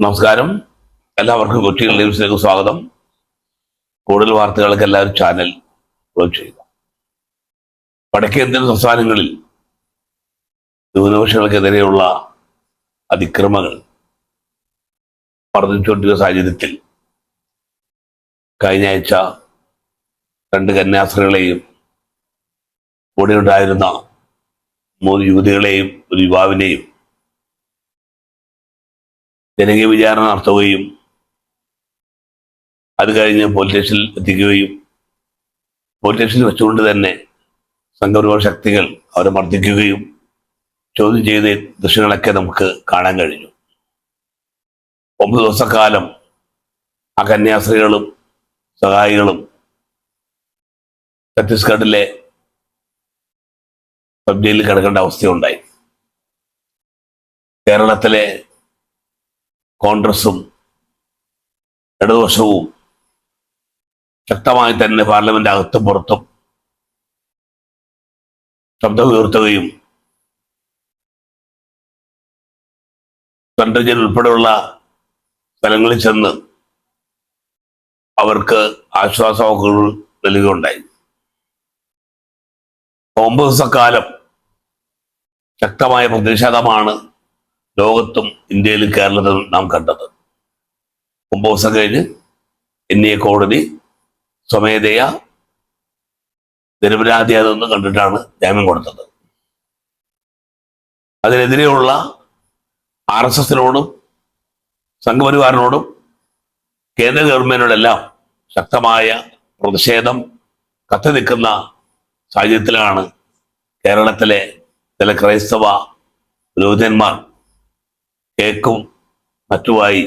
നമസ്കാരം. എല്ലാവർക്കും കൊച്ചിയിൽ ന്യൂസിലേക്ക് സ്വാഗതം. കൂടുതൽ വാർത്തകൾക്ക് എല്ലാവരും ചാനൽ ചെയ്യുക. വടക്കേന്ത്യൻ സംസ്ഥാനങ്ങളിൽ ന്യൂനപക്ഷങ്ങൾക്കെതിരെയുള്ള അതിക്രമങ്ങൾ വർദ്ധിച്ചുകൊണ്ടിരിക്കുന്ന സാഹചര്യത്തിൽ കഴിഞ്ഞ ആഴ്ച രണ്ട് കന്യാസ്ത്രീകളെയും കൂടെയുണ്ടായിരുന്ന മൂന്ന് യുവതികളെയും ഒരു യുവാവിനെയും ജനകീയ വിചാരണ നടത്തുകയും അത് കഴിഞ്ഞ് പോലീസ് സ്റ്റേഷനിൽ എത്തിക്കുകയും പോലീസ് സ്റ്റേഷനിൽ വെച്ചുകൊണ്ട് തന്നെ സംഘപരിവാർ ശക്തികൾ അവരെ മർദ്ദിക്കുകയും ചോദ്യം ചെയ്ത ദൃശ്യങ്ങളൊക്കെ നമുക്ക് കാണാൻ കഴിഞ്ഞു. ഒമ്പത് ദിവസക്കാലം ആ കന്യാസ്ത്രീകളും സഹായികളും ഛത്തീസ്ഗഡിലെ സബ് ജയിലിൽ കിടക്കേണ്ട അവസ്ഥയുണ്ടായി. കേരളത്തിലെ കോൺഗ്രസും ഇടതുവശവും ശക്തമായി തന്നെ പാർലമെന്റ് അകത്തും പുറത്തും ശബ്ദം ഉയർത്തുകയും സെൻട്രൽ ജയിൽ ഉൾപ്പെടെയുള്ള സ്ഥലങ്ങളിൽ ചെന്ന് അവർക്ക് ആശ്വാസവാക്കുകൾ നൽകുകയുണ്ടായി. ഒമ്പത് ദിവസക്കാലം ശക്തമായ പ്രതിഷേധമാണ് ലോകത്തും ഇന്ത്യയിലും കേരളത്തിലും നാം കണ്ടത്. ഒമ്പത് ദിവസം കഴിഞ്ഞ് എന്നെ കോടതി സ്വമേധയ നിരപരാധിയാതെന്ന് കണ്ടിട്ടാണ് ജാമ്യം കൊടുത്തത്. അതിനെതിരെയുള്ള ആർ എസ് എസിനോടും സംഘപരിവാറിനോടും കേന്ദ്ര ഗവൺമെന്റിനോടെല്ലാം ശക്തമായ പ്രതിഷേധം കത്തി നിൽക്കുന്ന സാഹചര്യത്തിലാണ് കേരളത്തിലെ ചില ക്രൈസ്തവ പുരോഹിതന്മാർ കേക്കും മറ്റുമായി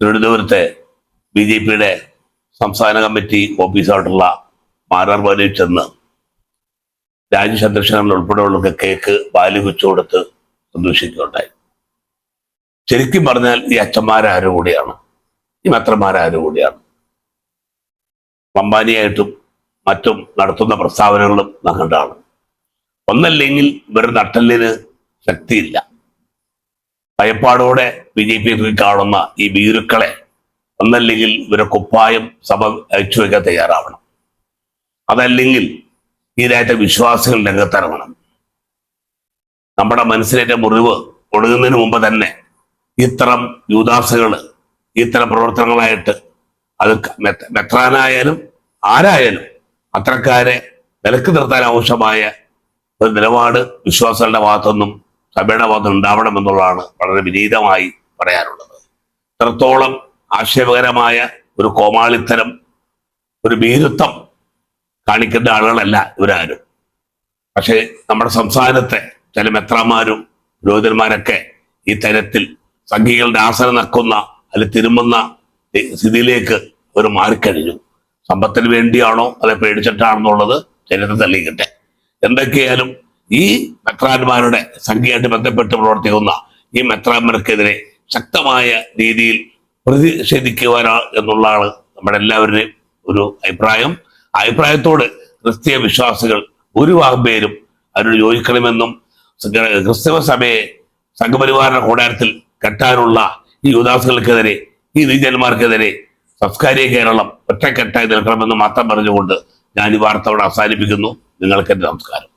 തിരുവനന്തപുരത്തെ ബി ജെ പിയുടെ സംസ്ഥാന കമ്മിറ്റി ഓഫീസായിട്ടുള്ള മാരാർവാലിയിൽ ചെന്ന് രാജു ചന്ദ്രശേഖരൻ ഉൾപ്പെടെയുള്ളവർക്ക് കേക്ക് ബാലി വെച്ചു കൊടുത്ത് സന്തോഷിക്കുകയുണ്ടായി. ശരിക്കും പറഞ്ഞാൽ ഈ അച്ഛന്മാരാരും കൂടിയാണ്. ഈ മെത്രന്മാരാരും കൂടിയാണ്. അംബാനിയായിട്ടും മറ്റും നടത്തുന്ന പ്രസ്താവനകളും നാം കണ്ടാണ് ഒന്നല്ലെങ്കിൽ ഇവരുടെ നട്ടലിന് ശക്തിയില്ല. ഭയപ്പാടോടെ ബി ജെ പി കാണുന്ന ഈ ഭീരുക്കളെ ഒന്നല്ലെങ്കിൽ ഇവരെ കുപ്പായം സഭ അയച്ചു വയ്ക്കാൻ തയ്യാറാവണം. അതല്ലെങ്കിൽ രാജ്യത്തെ വിശ്വാസികൾ രംഗത്തിറങ്ങണം. നമ്മുടെ മനസ്സിലേറ്റ മുറിവ് ഒടുങ്ങുന്നതിന് മുമ്പ് തന്നെ ഇത്തരം യൂദാസുകൾ ഇത്തരം പ്രവർത്തനങ്ങളായിട്ട് അത് മെത്രാനായാലും ആരായാലും അത്തരക്കാരെ വിലക്ക് നിർത്താൻ ആവശ്യമായ ഒരു നിലപാട് വിശ്വാസികളുടെ ഭാഗത്തുനിന്നും സഭയുടെ ഭാഗത്ത് ഉണ്ടാവണമെന്നുള്ളതാണ് വളരെ വിനീതമായി പറയാനുള്ളത്. ഇത്രത്തോളം ആക്ഷേപകരമായ ഒരു കോമാളിത്തരം ഒരു ഭീരുത്വം കാണിക്കേണ്ട ആളുകളല്ല ഇവരാരും. പക്ഷേ നമ്മുടെ സംസ്ഥാനത്തെ ചില മെത്രാന്മാരും പുരോഹിതന്മാരൊക്കെ ഈ തരത്തിൽ സംഘികളുടെ ആസനം നക്കുന്ന അല്ലെ തിരുമുന്ന സ്ഥിതിയിലേക്ക് അവർ മാറിക്കഴിഞ്ഞു. സമ്പത്തിന് വേണ്ടിയാണോ അല്ലെ പേടിച്ചിട്ടാണെന്നുള്ളത് ചരിത്രം തെളിയിക്കട്ടെ. എന്തൊക്കെയായാലും ഈ മെത്രാന്മാരുടെ സംഖ്യയായിട്ട് ബന്ധപ്പെട്ട് പ്രവർത്തിക്കുന്ന ഈ മെത്രാന്മാർക്കെതിരെ ശക്തമായ രീതിയിൽ പ്രതിഷേധിക്കുവാനാ എന്നുള്ളതാണ് നമ്മുടെ എല്ലാവരുടെയും ഒരു അഭിപ്രായം. അഭിപ്രായത്തോട് ക്രിസ്തീയ വിശ്വാസികൾ ഭൂരിഭാഗം പേരും അതിനോട് യോജിക്കണമെന്നും ക്രിസ്തവ സഭയെ സംഘപരിവാരണ കൂടാരത്തിൽ കെട്ടാനുള്ള ഈ യുദാസുകൾക്കെതിരെ ഈ നീചന്മാർക്കെതിരെ സംസ്കാരിക കേരളം ഒറ്റക്കെട്ടായി നിൽക്കണമെന്ന് മാത്രം പറഞ്ഞുകൊണ്ട് ഞാൻ ഈ വാർത്ത അവസാനിപ്പിക്കുന്നു. നിങ്ങൾക്ക് നമസ്കാരം.